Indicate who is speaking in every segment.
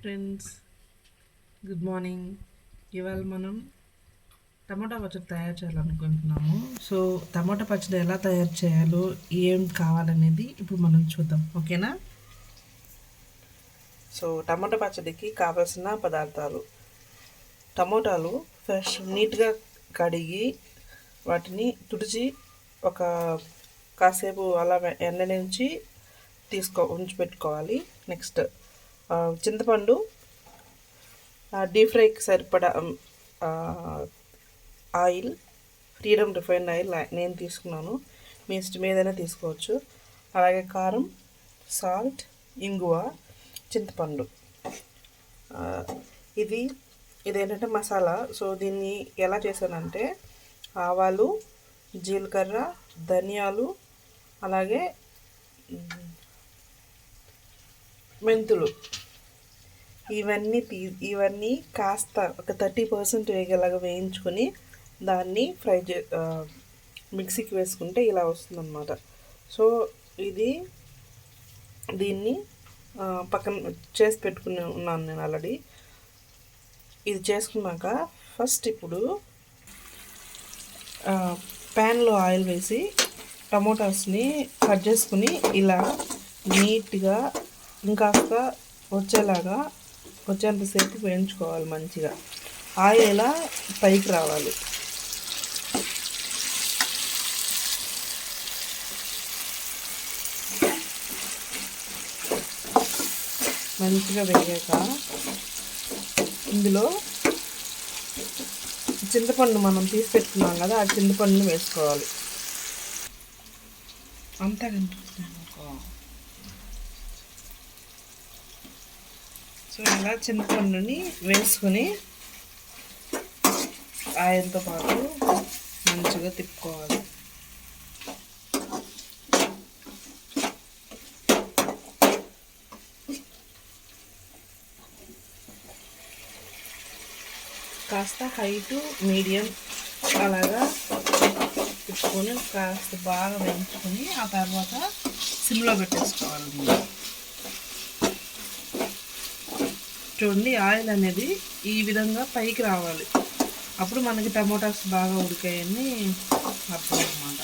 Speaker 1: Friends good morning ఇవాళ మనం టమాటా పచ్చడి తయారు చేయాలనుకుంటున్నాము. సో టమాటా పచ్చడి ఎలా తయారు చేయాలో ఏం కావాలనేది ఇప్పుడు మనం చూద్దాం. ఓకేనా? సో టమాటా పచ్చడికి కావాల్సిన పదార్థాలు. టమోటాలు ఫ్రెష్ నీట్గా కడిగి వాటిని తుడిచి ఒక కాసేపు అలా ఎండ నుంచి తీసుకో ఉంచి పెట్టుకోవాలి నెక్స్ట్ చింతపండు డీప్ ఫ్రైకి సరిపడా ఆయిల్ ఫ్రీడమ్ రిఫైన్ ఆయిల్ నేను తీసుకున్నాను. మీ ఇష్టం ఏదైనా తీసుకోవచ్చు. అలాగే కారం సాల్ట్ ఇంగువ చింతపండు. ఇది ఇదేంటంటే మసాలా. సో దీన్ని ఎలా చేశానంటే ఆవాలు జీలకర్ర ధనియాలు అలాగే మెంతులు. ఇవన్నీ తీ ఇవన్నీ కాస్త ఒక థర్టీ పర్సెంట్ వేగేలాగా వేయించుకొని దాన్ని ఫ్రై చే మిక్సీకి వేసుకుంటే ఇలా వస్తుందన్నమాట. సో ఇది దీన్ని పక్కన చేసి పెట్టుకుని ఉన్నాను నేను ఆల్రెడీ. ఇది చేసుకున్నాక ఫస్ట్ ఇప్పుడు ప్యాన్లో ఆయిల్ వేసి టమోటాస్ని కట్ చేసుకుని ఇలా నీట్గా ఇంకాస్త వచ్చేలాగా వచ్చేంతసేపు వేయించుకోవాలి మంచిగా. ఆయిల్ పైకి రావాలి. మంచిగా వేగాక ఇందులో చింతపండు మనం తీసి పెట్టుకున్నాం కదా ఆ చింతపండుని వేసుకోవాలి. అంతా కనిపిస్తుంది సో చింతపండుని వేసుకొని ఆయిల్తో పాటు మంచిగా తిప్పుకోవాలి. కాస్త హైటు మీడియం అలాగా తిప్పుకొని కాస్త బాగా వేయించుకొని ఆ తర్వాత సిమ్లో పెట్టేసుకోవాలి. చూడండి ఆయిల్ అనేది ఈ విధంగా పైకి రావాలి. అప్పుడు మనకి టమోటాస్ బాగా ఉడికాయని అర్థం అనమాట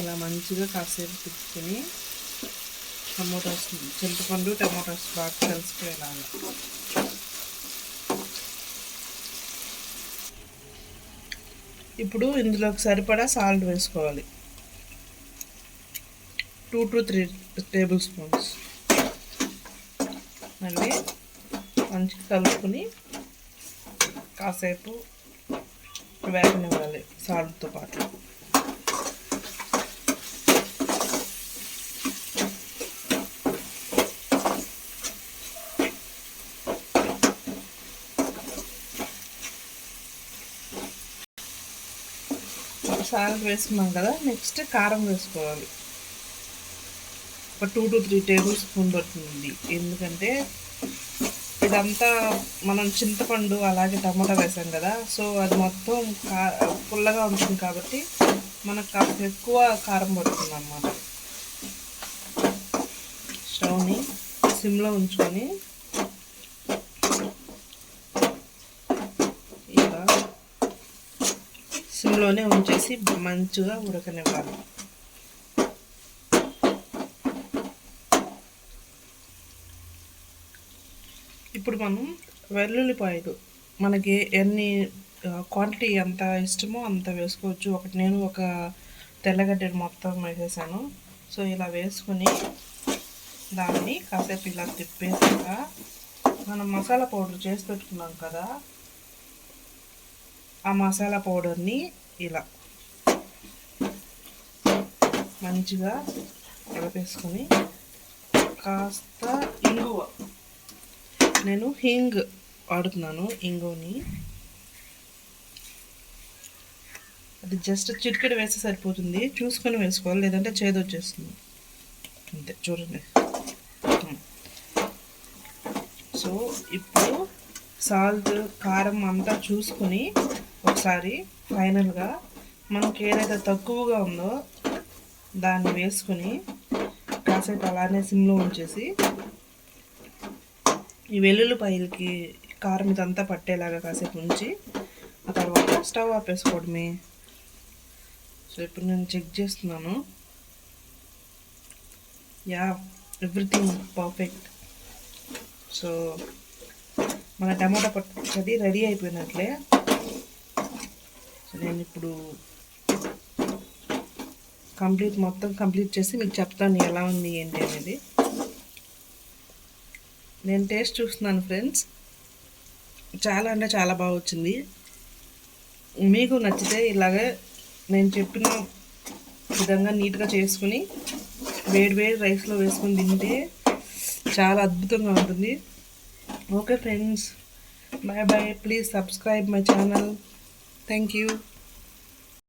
Speaker 1: ఇలా మంచిగా కాసేపు తిప్పుకొని టమోటాస్ చింతపండు టమోటాస్ బాగా కలిసిపోయేలాగా. ఇప్పుడు ఇందులోకి సరిపడా సాల్ట్ వేసుకోవాలి. Two to three tablespoons. మళ్ళీ మంచిగా కలుపుకొని కాసేపు వేగనివ్వాలి సాల్ట్తో పాటు. సాల్ట్ వేసుకున్నాం కదా నెక్స్ట్ కారం వేసుకోవాలి. ఒక two to three tablespoon పడుతుంది. ఎందుకంటే ఇదంతా మనం చింతపండు అలాగే టమాటా వేసాం కదా సో అది మొత్తం కా పుల్లగా ఉంటుంది కాబట్టి మనకు కాస్త ఎక్కువ కారం పడుతుంది అన్నమాట స్టవ్ని సిమ్లో ఉంచుకొని ఇలా సిమ్లోనే ఉంచేసి మంచిగా ఉడకనివ్వాలి. ఇప్పుడు మనం వెల్లుల్లిపాయలు. మనకి ఎన్ని క్వాంటిటీ ఎంత ఇష్టమో అంత వేసుకోవచ్చు. ఒకటి నేను ఒక తెల్లగడ్డలు మొత్తం వేసేసాను. సో ఇలా వేసుకుని దాన్ని కాసేపు ఇలా తిప్పేసాక మనం మసాలా పౌడర్ చేసి పెట్టుకున్నాం కదా ఆ మసాలా పౌడర్ని ఇలా మంచిగా కలిపేసుకొని కాస్త ఇంగువ. నేను హింగ్ వాడుతున్నాను ఇంగోని అది జస్ట్ చిటికెడు వేస్తే సరిపోతుంది. చూసుకొని వేసుకోవాలి లేదంటే చేదు వచ్చేస్తుంది. అంతే చూడండి. సో ఇప్పుడు సాల్ట్ కారం అంతా చూసుకొని ఒకసారి ఫైనల్గా మనకి ఏదైతే తక్కువగా ఉందో దాన్ని వేసుకొని కాసేపు అలానే సిమ్లో ఉంచేసి ఈ వెల్లుల్లిపాయలకి కారం ఇదంతా పట్టేలాగా కాసేపు ఉంచి ఆ తర్వాత స్టవ్ ఆపేసుకోవడమే. సో ఇప్పుడు నేను చెక్ చేస్తున్నాను. Yeah everything perfect. సో మన టమాటా పచ్చడి రెడీ అయిపోయినట్లే. సో నేను ఇప్పుడు కంప్లీట్ మొత్తం కంప్లీట్ చేసి మీకు చెప్తాను ఎలా ఉంది ఏంటి అనేది. నేను టేస్ట్ చూస్తున్నాను ఫ్రెండ్స్. చాలా అంటే చాలా బాగా వచ్చింది. మీకు నచ్చితే ఇలాగే నేను చెప్పిన విధంగా నీట్గా చేసుకుని వేడి వేడి రైస్లో వేసుకుని తింటే చాలా అద్భుతంగా ఉంటుంది. Okay friends. Bye bye. Please subscribe my channel. Thank you